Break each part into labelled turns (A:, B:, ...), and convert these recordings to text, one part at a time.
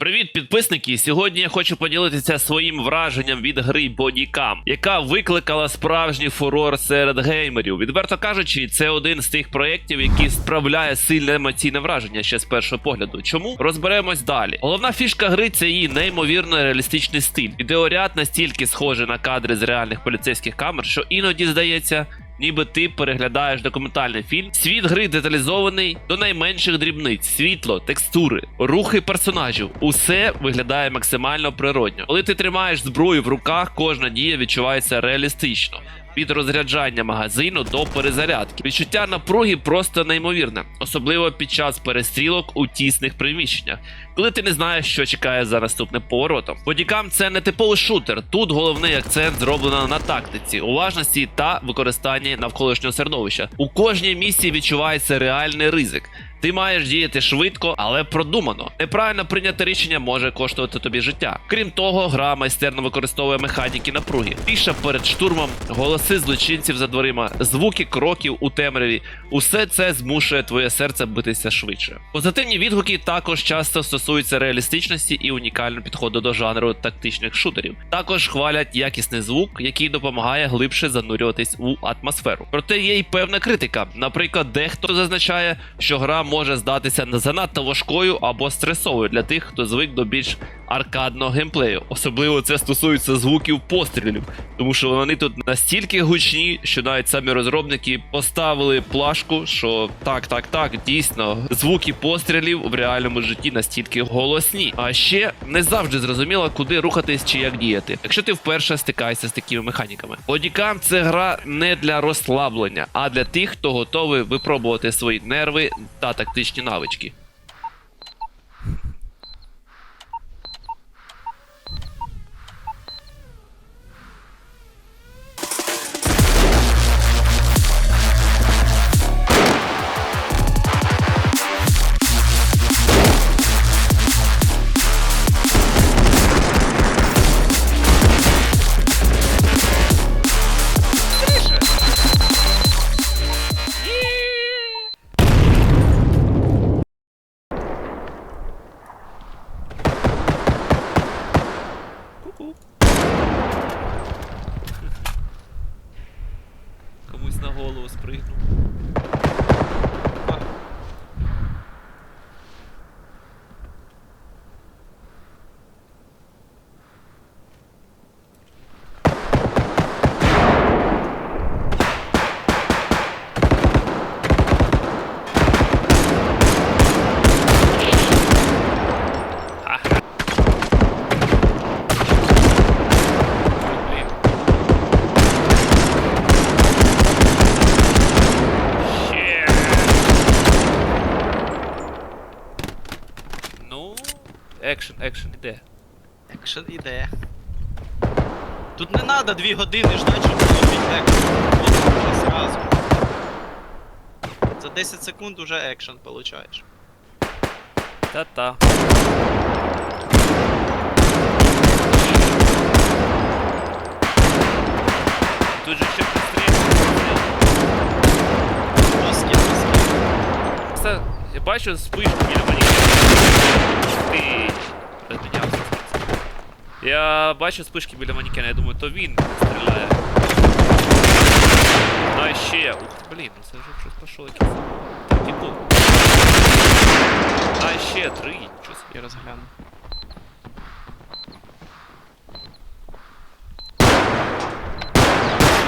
A: Привіт, підписники! Сьогодні я хочу поділитися своїм враженням від гри Bodycam, яка викликала справжній фурор серед геймерів. Відверто кажучи, це один з тих проєктів, який справляє сильне емоційне враження ще з першого погляду. Чому розберемось далі? Головна фішка гри це її неймовірно реалістичний стиль. Відеоряд настільки схожий на кадри з реальних поліцейських камер, що іноді здається. Ніби ти переглядаєш документальний фільм. Світ гри деталізований до найменших дрібниць, світло, текстури, рухи персонажів. Усе виглядає максимально природньо. Коли ти тримаєш зброю в руках, кожна дія відчувається реалістично. Від розряджання магазину до перезарядки. Відчуття напруги просто неймовірне, особливо під час перестрілок у тісних приміщеннях, коли ти не знаєш, що чекає за наступним поворотом. Бодікам це не типовий шутер. Тут головний акцент зроблено на тактиці, уважності та використанні навколишнього середовища. У кожній місії відчувається реальний ризик. Ти маєш діяти швидко, але продумано. Неправильно прийняте рішення може коштувати тобі життя. Крім того, гра майстерно використовує механіки напруги. Тиша перед штурмом, голоси злочинців за дверима, звуки кроків у темряві. Усе це змушує твоє серце битися швидше. Позитивні відгуки також часто стосуються реалістичності і унікального підходу до жанру тактичних шутерів. Також хвалять якісний звук, який допомагає глибше занурюватись у атмосферу. Проте є й певна критика. Наприклад, дехто зазначає, що гра може здатися занадто важкою або стресовою для тих, хто звик до більш аркадного геймплею. Особливо це стосується звуків пострілів, тому що вони тут настільки гучні, що навіть самі розробники поставили плашку, що так, так, так, дійсно, звуки пострілів в реальному житті настільки голосні. А ще не завжди зрозуміло, куди рухатись чи як діяти, якщо ти вперше стикаєшся з такими механіками. Bodycam – це гра не для розслаблення, а для тих, хто готовий випробувати свої нерви та тактичні навички. Екшен, іде.
B: Екшен іде. Тут не треба дві години ждати, щоб зробити екшен. От зразу. За 10 секунд уже екшен получаєш.
A: Та-та. Тут же ще
B: плоскі.
A: Я бачу спишку біля манікена. Ти розмінявся. Я бачу спишки біля манікена, я думаю, то він стріляє. А ще. Ух, блін, ну це вже щось пішло якийсь. Типу. А ще три. Щось.
B: Я розгляну.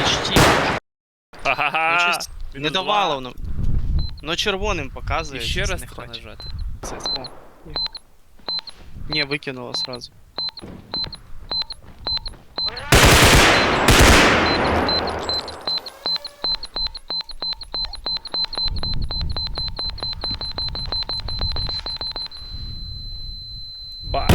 B: Почти. Ну,
A: Ха-ха-ха!
B: щось не давало воно. Ну червоним
A: І
B: показує.
A: ще раз
B: не
A: треба нажати.
B: Це, о, ні. выкинула сразу.
A: Ба.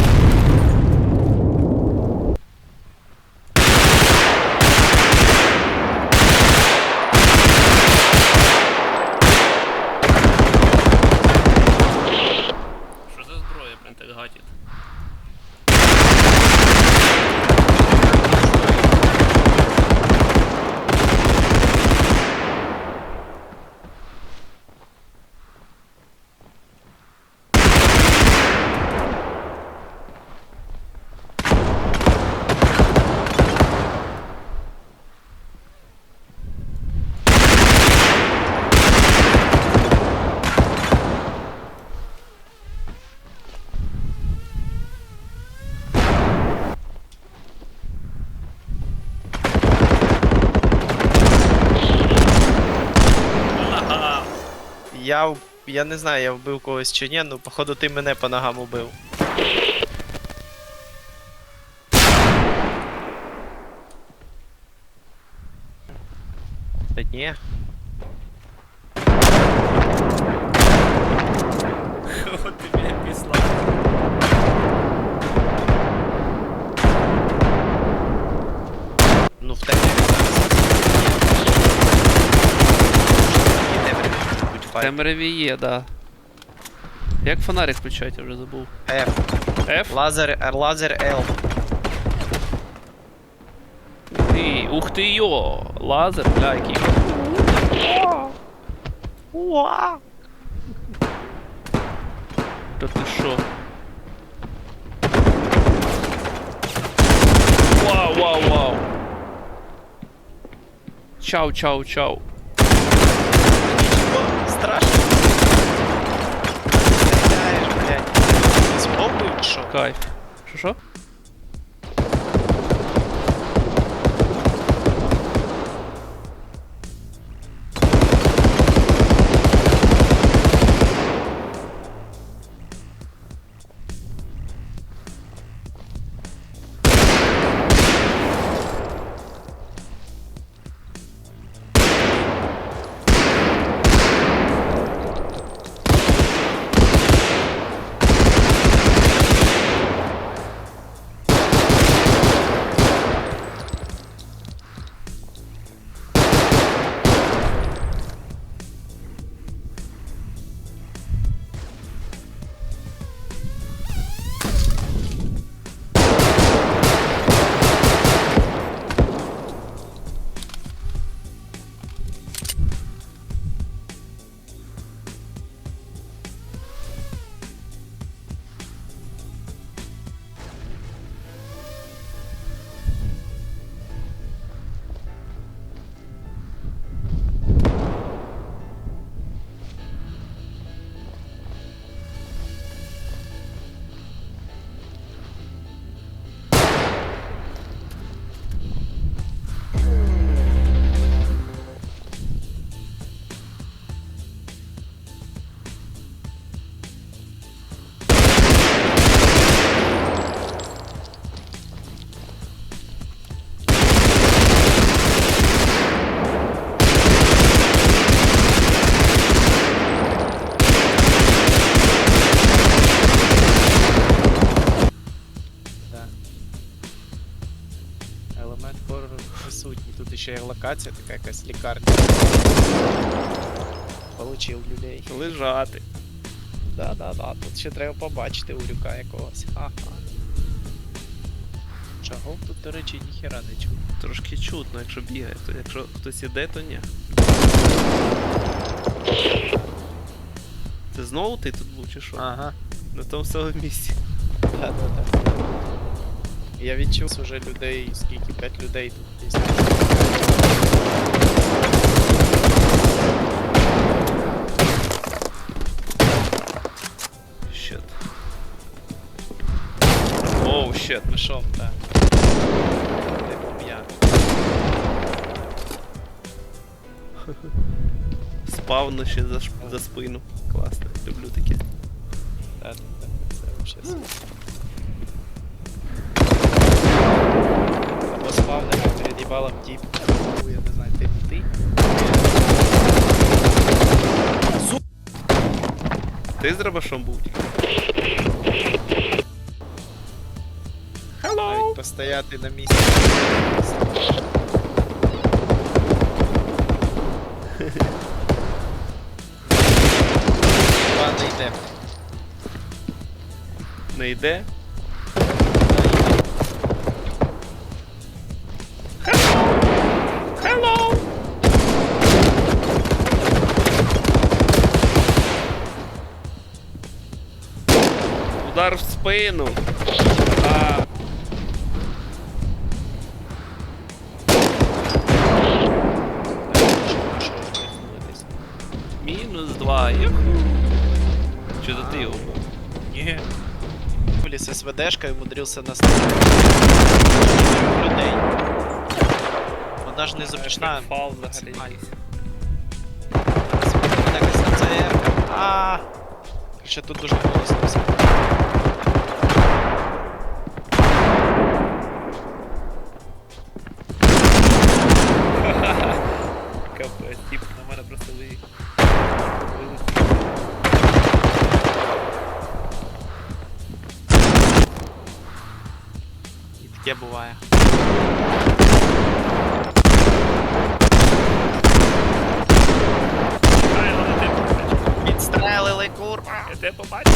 A: Що за зброя, блін, так гатить?
B: Я, я не знаю, я вбив когось чи ні, ну походу ти мене по ногам убив. Та ні. В файт.
A: темряві є, да. Як фонарик включати, я вже забув.
B: F.
A: F?
B: Лазер, е, лазер L.
A: Ух ти, ух ти йо! Лазер, бля, який.
B: Уа!
A: Та ти що? Вау, вау, вау. Чау, чау, чау.
B: Страшно. Стріляєш, блядь. Спробуй, що?
A: Кайф. Що?
B: Локація, така якась лікарня. Получив людей.
A: Лежати.
B: Да, да, да. Тут ще треба побачити урюка якогось. Ага. Чого тут, до речі, ніхера не чув.
A: Трошки чутно, якщо бігає. То якщо хтось іде, то ні. Це знову ти тут був чи що?
B: Ага.
A: На тому самому місці.
B: Да, да, да. Я відчув уже людей, скільки, 5 людей тут є.
A: Щет. Оу, щет.
B: Мишом, так. Де пом'я.
A: Спавно ще за, ш- за спину. Класно, люблю таке.
B: Да, да. Це вообще спавнер перед їбалом тип. Я не знаю, ти не ти.
A: Ти з дробашом був?
B: Навіть постояти на місці. Ладно, йде.
A: Не йде? Удар в спину. А, мінус два. Юху. Чи то ти його?
B: Ні. Поліс СВДшка і умудрився нас людей. Вона ж не зручна.
A: Фал взагалі.
B: максимально. Так, СЦР. А. Короче, тут дуже голосно все.
A: Капець, тип на мене просто виїхав.
B: І таке буває. Відстрелили, курва!
A: Я тебе побачив.